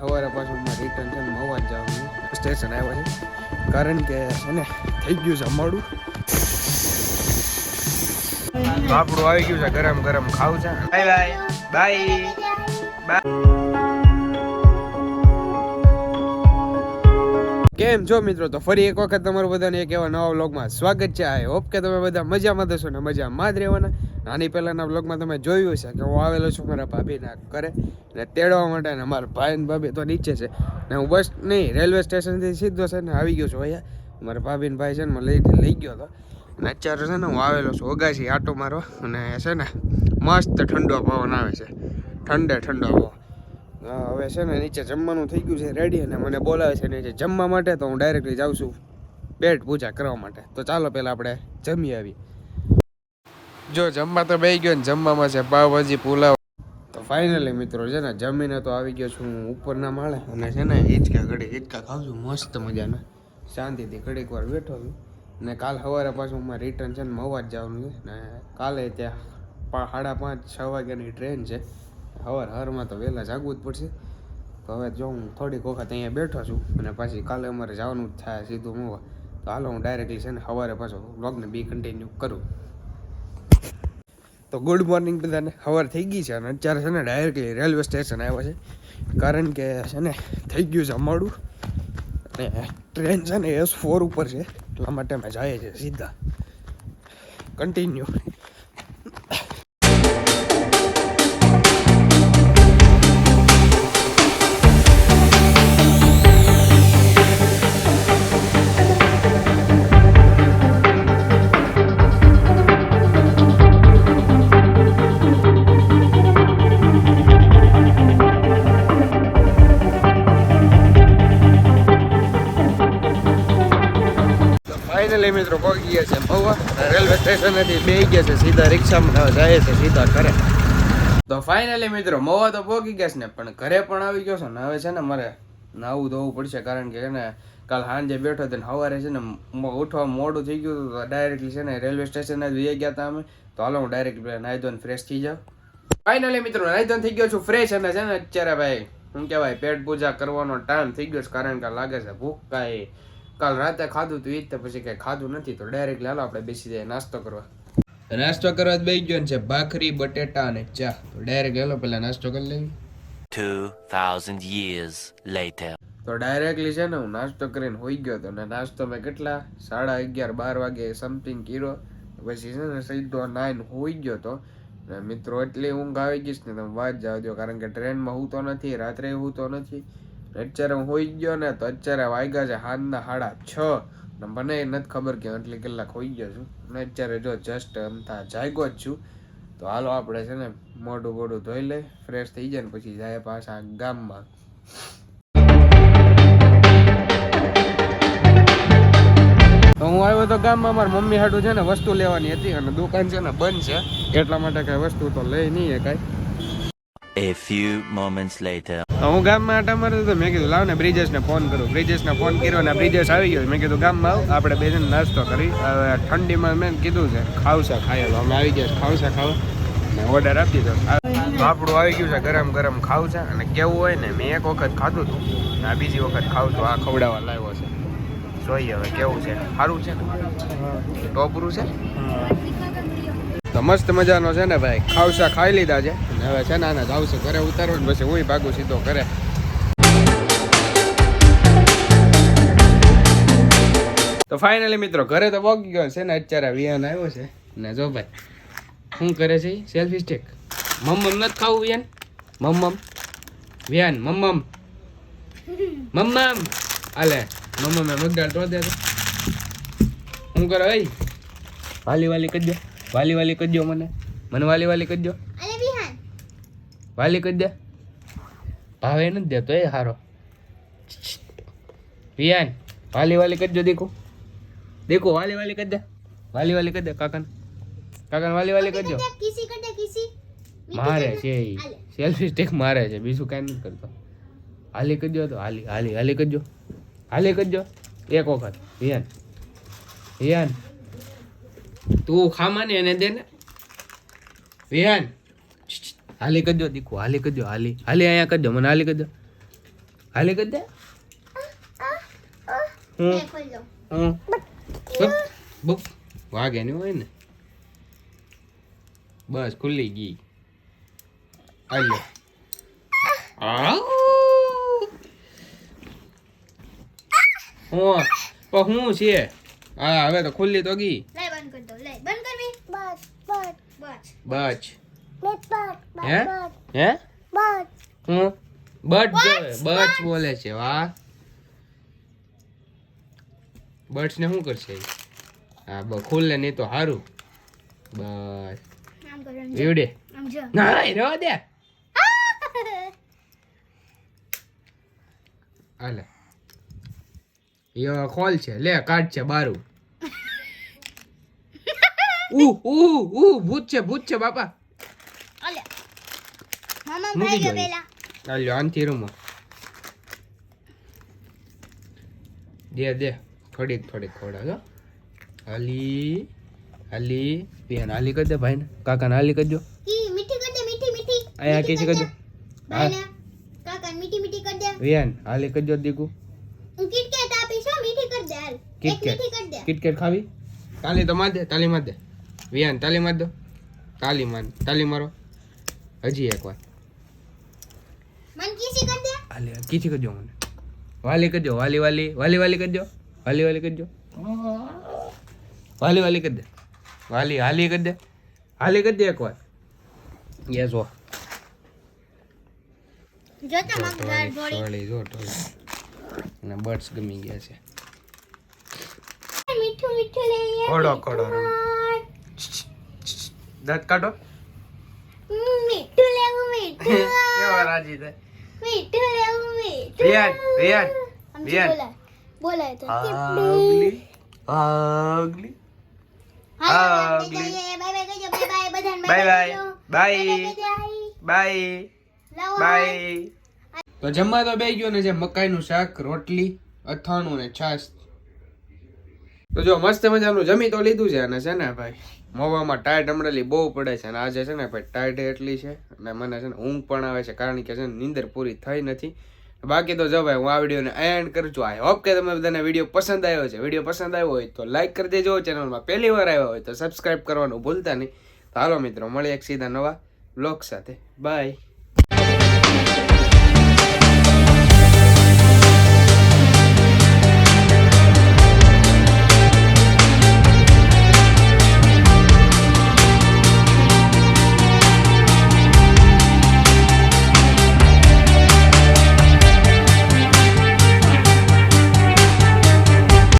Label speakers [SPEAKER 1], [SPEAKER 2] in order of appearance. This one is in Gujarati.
[SPEAKER 1] સવારે પાછું મારે રિટર્ન છે મવા જ જવાનું સ્ટેશન આવ્યા છે. કારણ કે છે ને થઈ ગયું છે અમારું. આપણું આવી ગયું છે ગરમ ગરમ ખાવું છે. બાય બાય બાય કેમ છો મિત્રો? તો ફરી એક વખત તમારું બધાને એક એવા નવા વ્લોગમાં સ્વાગત છે. આઈ હોપ કે તમે બધા મજામાં થશો ને મજામાં જ રહેવાના. આની પહેલાંના વ્લોગમાં તમે જોયું હશે કે હું આવેલો છું મારા ભાભીના ઘરે ને તેડવા માટે ને મારા ભાઈ ને ભાભી તો નીચે છે ને હું બસ નહીં, રેલવે સ્ટેશનથી સીધો છે ને આવી ગયો છું અહીંયા. મારા ભાભી ને ભાઈ છે ને મને લઈ લઈ ગયો હતો. અને અત્યારે છે ને હું આવેલો છું ઓગાસી આટો મારવા. અને છે ને મસ્ત ઠંડો પવન આવે છે. ઠંડે ઠંડો પવન. હવે છે ને નીચે જમવાનું થઈ ગયું છે રેડી અને મને બોલાવે છે નીચે જમવા માટે, તો હું ડાયરેક્ટલી જાઉં છું પેટ પૂજા કરવા માટે. તો ચાલો પહેલાં આપણે જમી આવી જો જમવા તો બે ગયો ને, જમવામાં છે પાવભાજી, પુલાવ. તો ફાઇનલી મિત્રો, છે ને જમીને તો આવી ગયો છું ઉપરના માળે અને છે ને હિંચકા ઘડી, હિંચકા ખાઉં છું, મસ્ત મજાના. શાંતિથી ઘડીક વાર બેઠો છું. ને કાલ સવારે પાછું મારે રિટર્ન છે ને મવા જ જવાનું છે. ને કાલે ત્યાં સાડા પાંચ, છ વાગ્યાની ટ્રેન છે. સવાર હવારમાં તો વહેલા જાગવું જ પડશે. તો હવે જો હું થોડીક વખત અહીંયા બેઠો છું અને પાછી કાલે અમારે જવાનું જ થાય સીધું હું તો હાલો હું ડાયરેક્ટલી છે ને સવારે પાછો વ્લોગને બી કન્ટિન્યુ કરું. તો ગુડ મોર્નિંગ બધાને. સવાર થઈ ગઈ છે અને અત્યારે છે ને ડાયરેક્ટલી રેલવે સ્ટેશન આવ્યા છે. કારણ કે છે ને થઈ ગયું છે અમારું. અને ટ્રેન છે ને એસ ફોર ઉપર છે. એટલા માટે અમે જઈએ છીએ સીધા. કન્ટિન્યુ ફાઇનલી મિત્રો પહોંચી ગયા છે. રેલવે સ્ટેશનેથી બે ગયા છે. સીધા રિક્ષામાં જાય છે, સીધા ઘરે. તો ફાઇનલી મિત્રો મહુવા તો પહોંચી ગયા છે ને, પણ ઘરે પણ આવી ગયો છે ને, હવે છે ને મારે નાવું ધોવું પડશે, કારણ કે છે ને કાલ સાંજે બેઠો હતો ને, સવારે છે ને ઉઠવા મોડું થઈ ગયું તો ડાયરેક્ટલી છે ને રેલવે સ્ટેશન જ વહી ગયા હતા અમે. તો હાલો હું ડાયરેક્ટ નાહી ધોઈને ફ્રેશ થઈ જાઉં. ફાઇનલી મિત્રો, નાહી ધોઈને થઈ ગયો છું ફ્રેશ અને છે ને અત્યારે ભાઈ, શું કહેવાય, પેટ પૂજા કરવાનો ટાઈમ થઈ ગયો છે, કારણ કે લાગે છે ભૂખ કાંઈ કાલ રાતે ખાધું તું એ જ તે પછી કઈ ખાધું નથી તો ડાયરેક્ટ લાલો આપણે બેસી જાય નાસ્તો કરવા. નાસ્તો કરવા જ બેસી ગયો ને છે ભાખરી બટેટા અને ચા. તો ડાયરેક્ટ લેલો પેલા નાસ્તો કરી લેવી.
[SPEAKER 2] 2,000 years later.
[SPEAKER 1] તો ડાયરેક્ટલી છે ને હું નાસ્તો કરીને હોઈ ગયો હતો ને નાસ્તો મેં કેટલા? સાડા અગિયાર બાર વાગે સમથિંગ કર્યો. પછી છે ને સીધો નાઈન હોઈ ગયો હતો મિત્રો એટલી ઊંઘ આવી ગઈ ને તમે વાત જાવ દો કારણ કે ટ્રેનમાં હું તો નથી રાત્રે હું તો નથી. અત્યારે હું હોઈ ગયો ને તો અત્યારે વાગ્યા છે હાથના હાડા છ. ને મને નથી ખબર કે આટલી કલાક હોઈ ગયો છું. ને અત્યારે જો જસ્ટ અમથા જાગ્યો જ છું. તો હાલો આપણે છે ને મોઢું મોઢું ધોઈ લે ફ્રેશ થઈ જાય ને પછી જાય પાછા ગામમાં. તો હું આવ્યો તો ગામમાં મારી મમ્મી હાટું છે ને વસ્તુ લેવાની હતી અને દુકાન છે ને બંધ છે. એટલા માટે કઈ વસ્તુ તો લઈ નહીં કઈ
[SPEAKER 2] A few moments later.
[SPEAKER 1] તો હું ગામમાં આટા મારતો હતો. મેં કીધું લાવ ને બ્રિજેશને ફોન કરું. બ્રિજેશને ફોન કર્યો ને બ્રિજેશ આવી ગયો. મેં કીધું ગામમાં આવ. આપણે બે જણ નાસ્તો કરી. હવે ઠંડીમાં મેં કીધું છે ખાવસા ખાયેલો અમે આવી ગયા ખાવસા ખાવ. ને ઓર્ડર આપી દો આપણું આવી ગયું છે ગરમ ગરમ ખાવું છે અને કેવું હોય ને મેં એક વખત ખાધું હતું. ને આ બીજી વખત ખાવું તો આ ખવડાવવા લાવ્યો છે. જોઈએ હવે કેવું છે. સારું છે? ને ટોપરું છે? તો મસ્ત મજાનો છે ને ભાઈ, ખાવસા ખાઈ લીધા છે. હવે છે ને આને ઘરે ઉતારો ને પછી હું ભાગું સીધો ઘરે. તો ફાઇનલી મિત્રો, ઘરે તો પહોંચી ગયો છે ને અત્યારે વિયાન આવ્યો છે. ને જો ભાઈ, શું કરે છે સેલ્ફી સ્ટેક મમ્મમ નથી ખાવું વિયાન મમ્મમ. વિયાન મમ્મમ. મમ્મમ. આલે, મમ્મમે મગડાળ તો દે શું કરે ભાઈ વાલી વાલી કરજો વાલી વાલી કરજો મને. મને વાલી વાલી કરજો વાલી કરી દે ભાવે નથી દેતો એ હારો. વિયાન વાલી વાલી કરજો દીકુ. દીકુ વાલી વાલી કરી દે વાલી વાલી કરી દે કાકાને કાકાને વાલી વાલી કરજો મારે છે સેલ્ફી સ્ટિક મારે છે બીજું કાંઈ નથી કરતો. હાલી કરજો તો હાલી હાલી હાલી કરજો. હાલી કરજો. એક વખત. વિયાન વિયાન તું ખામાને એને દે ને. વિહાન. હાલી કરજો દીકુ, હાલી કરજો હાલી. હાલી અહીંયા કરજો મને હાલી કરજો હાલી કરી દે. હું? બપ. વાગે ને હોય ને. બસ, ખુલ્લી ગઈ. હાલો. હું? હું છે? હા, હવે તો ખુલ્લી તો ગઈ
[SPEAKER 3] લે બંધ કરી દો લે બંધ કરવી બસ બસ
[SPEAKER 1] બચ. હે? હે? હું? બટ બચ બોલે છે વાહ. બર્ડ્સ ને શું કરશે? હા બ ખોલે નહીં તો સારું બસ. એવડે ના રહો દે. હાલે. યો ખોલ છે લે કાઢ છે બારું. ઉ ઉહ ઉહ ભૂત છે ભૂત છે બાપા.
[SPEAKER 3] અલે મામા ભાઈ ગયો. પેલા
[SPEAKER 1] હાલ્યો આનથી રૂમો. દે દે. થોડીક થોડીક ખોડા જો હાલી હાલી. બેન હાલી કરી દે ભાઈને. કાકાને હાલી કરજો
[SPEAKER 3] ઈ મીઠી કર દે મીઠી મીઠી.
[SPEAKER 1] અહીંયા કેસી કરજો
[SPEAKER 3] હા. કાકા મીઠી મીઠી કર દે.
[SPEAKER 1] બેન હાલી કરજો દીકુ.
[SPEAKER 3] હું કિટકેટ આપીશ મીઠી કર દે હાલ.
[SPEAKER 1] કિટકેટ. કિટકેટ ખાવી? તાલી તો માર દે તાલી માર દે. વિયાન તાલી માર દો. તાલી માર તાલી મારો. હજી એક વાર.
[SPEAKER 3] મન કીસી કર દે.
[SPEAKER 1] હાલી કીધી કરજો મને. વાલી કરજો વાલી વાલી વાલી વાલી કરજો. વાલી વાલી કરજો. વાલી વાલી કરી દે. વાલી હાલી કરી દે. હાલી કરી દે એક વાર. યસ વો અને બર્ડ્સ ગમી ગયા છે.
[SPEAKER 3] મીઠું મીઠું લઈએ
[SPEAKER 1] ખોડો ખોડો. દાંત કાઢો
[SPEAKER 3] મીઠું લેવું મીઠું
[SPEAKER 1] કેવા રાજી થાય
[SPEAKER 3] મીઠું લેવું મીઠું
[SPEAKER 1] રિયાન રિયાન રિયાન
[SPEAKER 3] બોલાય તો
[SPEAKER 1] આગલી આગલી આગલી.
[SPEAKER 3] બાય બાય બાય બાય બધાને bye bye
[SPEAKER 1] bye.
[SPEAKER 3] Bye
[SPEAKER 1] bye તો જમવા તો બે ગયો ને જે મકાઈનું શાક રોટલી અથાણું ને છાશ તો જો મસ્ત મજાનું જમી તો લીધું છે અને છે ને ભાઈ, મોવામાં ટાઈટ અમરેલી બહુ પડે છે અને આજે છે ને ભાઈ ટાઈટ એટલી છે અને મને છે ને ઊંઘ પણ આવે છે કારણ કે છે ને નીંદર પૂરી થઈ નથી. બાકી તો જો ભાઈ હું આ વિડીયોને એન્ડ કરું છું. આઈ હોપ કે તમે બધાને વીડિયો પસંદ આવ્યો છે. વીડિયો પસંદ આવ્યો હોય તો લાઈક કરી દેજો. ચેનલમાં પહેલી વાર આવ્યા હોય તો સબસ્ક્રાઈબ કરવાનું ભૂલતા નહીં. તો હાલો મિત્રો, મળીએ એક સીધા નવા બ્લોગ સાથે. બાય